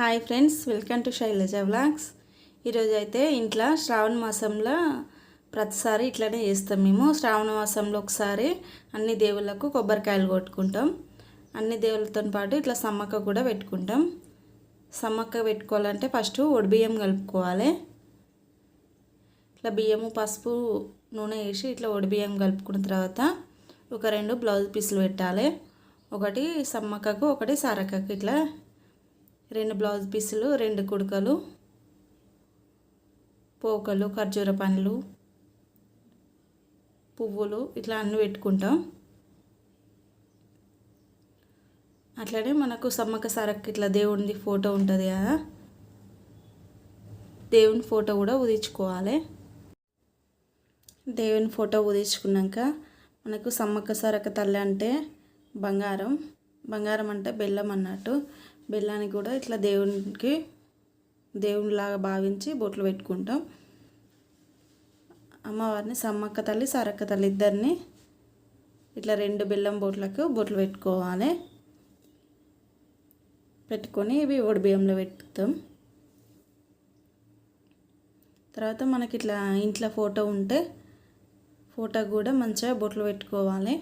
Hi friends welcome to Shailaja vlogs. ఈరోజు అయితే ఇంట్లో శ్రావణ మాసంలో ప్రతిసారి ఇట్లనే చేస్తాం మేము. శ్రావణ మాసంలో ఒకసారి అన్ని దేవుళ్ళకు కొబ్బరికాయలు కొట్టుకుంటాం. అన్ని దేవుళ్ళతో పాటు ఇట్లా సమ్మక్క కూడా పెట్టుకుంటాం. సమ్మక్క పెట్టుకోవాలంటే ఫస్ట్ బియ్యం కలుపుకోవాలి. ఇట్లా బియ్యము పసుపు నూనె వేసి ఇట్లా బియ్యం కలుపుకున్న తర్వాత ఒక రెండు బ్లౌజ్ పీసులు పెట్టాలి. ఒకటి సమ్మక్కకు ఒకటి సారక్కకు ఇట్లా రెండు బ్లౌజ్ పీసులు రెండు కుడకలు పోకలు ఖర్జూర పండ్లు పువ్వులు ఇట్లా అన్నీ పెట్టుకుంటాం. అట్లనే మనకు సమ్మక్క సారక్క ఇట్లా దేవుడిది ఫోటో ఉంటుంది కదా. దేవుని ఫోటో కూడా ఉదించుకోవాలి. దేవుని ఫోటో ఉదించుకున్నాక మనకు సమ్మక్క సరక్క తల్లి అంటే బంగారం. బంగారం అంటే బెల్లం అన్నట్టు. బెల్లానికి కూడా ఇట్లా దేవునికి దేవునిలాగా భావించి బొట్లు పెట్టుకుంటాం. అమ్మవారిని సమ్మక్క తల్లి సరక్క తల్లి ఇద్దరిని ఇట్లా రెండు బెల్లం బొట్లకు బొట్లు పెట్టుకోవాలి. పెట్టుకొని ఇవి ఒడి బియ్యంలో పెట్టుతాం. తర్వాత మనకి ఇట్లా ఇంట్లో ఫోటో ఉంటే ఫోటో కూడా మంచిగా బొట్లు పెట్టుకోవాలి.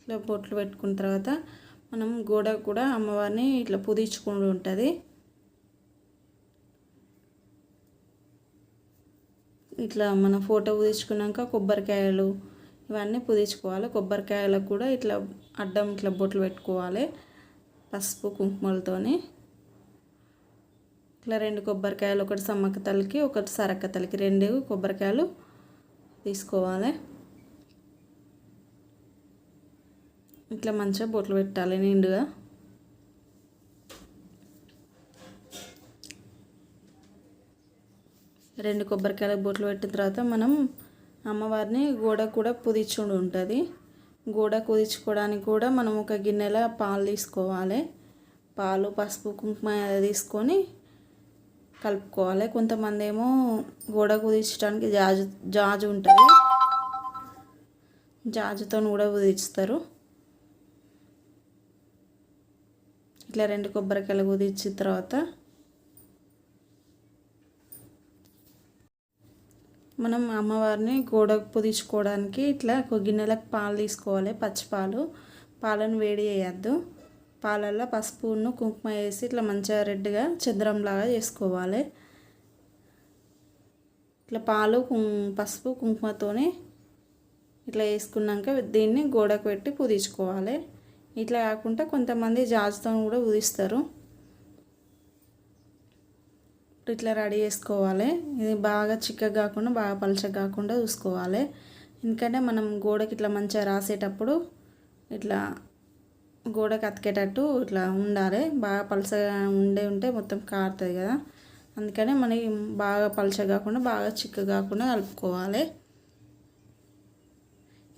ఇట్లా బొట్లు పెట్టుకున్న తర్వాత మనం గోడ కూడా అమ్మవారిని ఇట్లా పుదించుకుంటూ ఉంటుంది. ఇట్లా మన ఫోటో పుదించుకున్నాక కొబ్బరికాయలు ఇవన్నీ పుదించుకోవాలి కొబ్బరికాయలకు కూడా ఇట్లా అడ్డం ఇట్లా బొట్లు పెట్టుకోవాలి. పసుపు కుంకుమలతోని. ఇట్లా రెండు కొబ్బరికాయలు ఒకటి సమ్మక్క తలకి ఒకటి సరక్క తలకి రెండు కొబ్బరికాయలు తీసుకోవాలి. ఇట్లా మంచిగా బొట్లు పెట్టాలి నిండుగా. రెండు కొబ్బరికాయల బొట్లు పెట్టిన తర్వాత మనం అమ్మవారిని గోడ కూడా పుదించుండి ఉంటుంది. గోడ కుదించుకోవడానికి కూడా మనం ఒక గిన్నెలో పాలు తీసుకోవాలి. పాలు పసుపు కుంకుమ తీసుకొని కలుపుకోవాలి. కొంతమంది ఏమో గోడ కుదించడానికి జాజు జాజు ఉంటుంది. జాజుతో కూడా కుదిస్తారు ఇట్లా రెండు కొబ్బరికాయలు కుదిర్చిన తర్వాత మనం అమ్మవారిని గోడకు పుదించుకోవడానికి ఇట్లా ఒక గిన్నెలకు పాలు తీసుకోవాలి పచ్చిపాలు పాలను వేడి చేయొద్దు. పాలల్లో పసుపును కుంకుమ వేసి ఇట్లా మంచిగా రెడ్గా చంద్రంలాగా చేసుకోవాలి. ఇట్లా పాలు పసుపు కుంకుమతోని ఇట్లా వేసుకున్నాక దీన్ని గోడకు పెట్టి పుదించుకోవాలి ఇట్లా కాకుండా కొంతమంది జాజుతో కూడా ఉదిస్తారు ఇట్లా రెడీ చేసుకోవాలి. ఇది బాగా చిక్కగా కాకుండా బాగా పలచగా కాకుండా చూసుకోవాలి. ఎందుకంటే మనం గోడకి ఇట్లా మంచిగా రాసేటప్పుడు ఇట్లా గోడకి అతికేటట్టు ఇట్లా ఉండాలి. బాగా పలచగా ఉండే ఉంటే మొత్తం కారుతుంది కదా. అందుకనే మనకి బాగా పలచగా కాకుండా బాగా చిక్కగా కాకుండా కలుపుకోవాలి.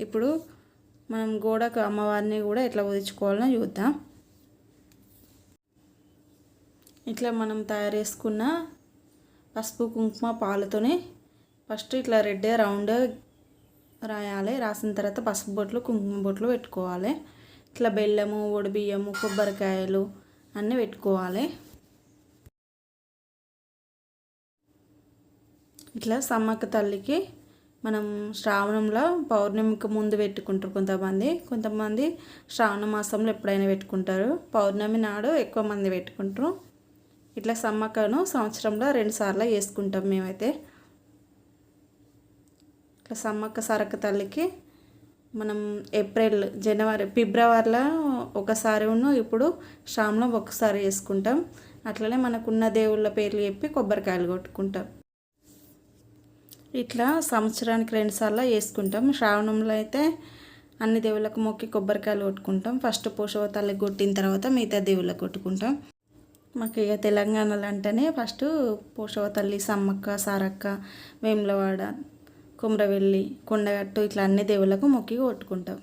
ఇప్పుడు మనం గోడకు అమ్మవారిని కూడా ఎట్లా ఉదించుకోవాలని చూద్దాం. ఇట్లా మనం తయారు చేసుకున్న పసుపు కుంకుమ పాలతోనే ఫస్ట్ ఇట్లా రెడ్ రౌండ్ రాయాలి. రాసిన తర్వాత పసుపు బొట్లు కుంకుమ బొట్లు పెట్టుకోవాలి. ఇట్లా బెల్లము బియ్యము కొబ్బరికాయలు అన్నీ పెట్టుకోవాలి. ఇట్లా సమ్మక్క తల్లికి మనం శ్రావణంలో పౌర్ణమికి ముందు పెట్టుకుంటారు కొంతమంది. కొంతమంది శ్రావణ మాసంలో ఎప్పుడైనా పెట్టుకుంటారు. పౌర్ణమి నాడు ఎక్కువ మంది పెట్టుకుంటారు. ఇట్లా సమ్మక్కను సంవత్సరంలో రెండుసార్లు వేసుకుంటాం మేమైతే. ఇట్లా సమ్మక్క సరక్క తల్లికి మనం ఏప్రిల్ జనవరి ఫిబ్రవరిలో ఒకసారి ఉన్న ఇప్పుడు శ్రావణం ఒకసారి వేసుకుంటాం అట్లనే మనకున్న దేవుళ్ళ పేర్లు చెప్పి కొబ్బరికాయలు కొట్టుకుంటాం. ఇట్లా సంవత్సరానికి రెండుసార్లు వేసుకుంటాం. శ్రావణంలో అయితే అన్ని దేవుళ్ళకు మొక్కి కొబ్బరికాయలు కొట్టుకుంటాం. ఫస్ట్ పోషవ తల్లికి కొట్టిన తర్వాత మిగతా దేవుళ్ళకి కొట్టుకుంటాం. మాకు ఇక తెలంగాణలో అంటేనే ఫస్ట్ పోషవ తల్లి సమ్మక్క సారక్క వేములవాడ కుమ్రవెల్లి కొండగట్టు ఇట్లా అన్ని దేవుళ్ళకు మొక్కి కొట్టుకుంటాం.